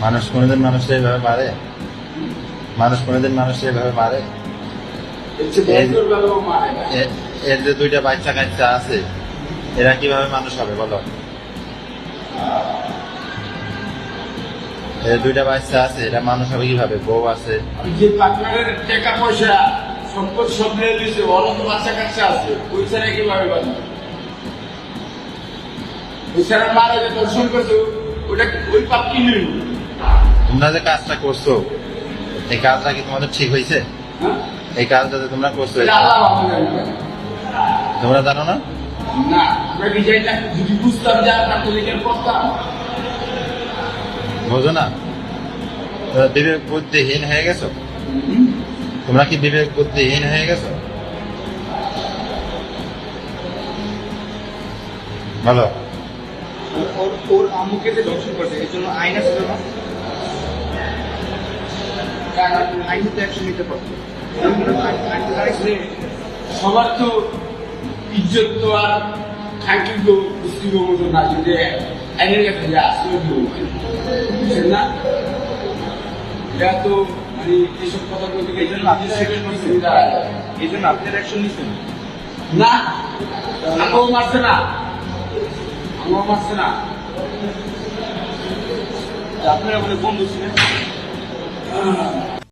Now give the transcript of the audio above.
মানুষ কোনোদিন মানুষকে এইভাবে মারে মানুষ কোনোদিন মানুষকে এইভাবে মারে এর যে দুইটা বাচ্চা কাচ্চা আছে এরা কীভাবে মানুষ হবে বলো? এর দুইটা বাচ্চা আছে এরা মানুষ হবে কীভাবে? বউ আছে। যে পার্টনারের টাকা পয়সা সম্পদ সব নিয়ে দিয়েছে অনেক বাচ্চা কাচ্চা আছে ওই ছাড়া কীভাবে বাঁধবে ওই ছাড়া মারা যে দর্শন করছে ওটা ওই পাপ কি নিল। তোমরা যে কাজটা করছ এই কাজটা কি তোমাদের ঠিক হয়েছে? হ্যাঁ? এই কাজটা যে তোমরা করছ ভালো তোমরা জানো না? বোঝো না? বিবেক বুদ্ধিহীন হয়ে গেছো? তোমরা কি বিবেক বুদ্ধিহীন হয়ে গেছো? বলো। ওর ওর আম্মুকে যে দর্শন করছে এর জন্য আইন আছে না? সবার তো ইজ্জত তো আর থাকি তো বুঝতে মতো না যে আইনের কাছে যা আসলে বুঝছেন না? এটা তো মানে এইসব কথা বলতে এই জন্য আপনি সেকেন্ড অ্যাকশন এই জন্য আপনি অ্যাকশন নিচ্ছেন না। আমাকেও মারছে না। আমাকেও মারছে না। আপনারা বলে বন্ধু ছিলেন うん。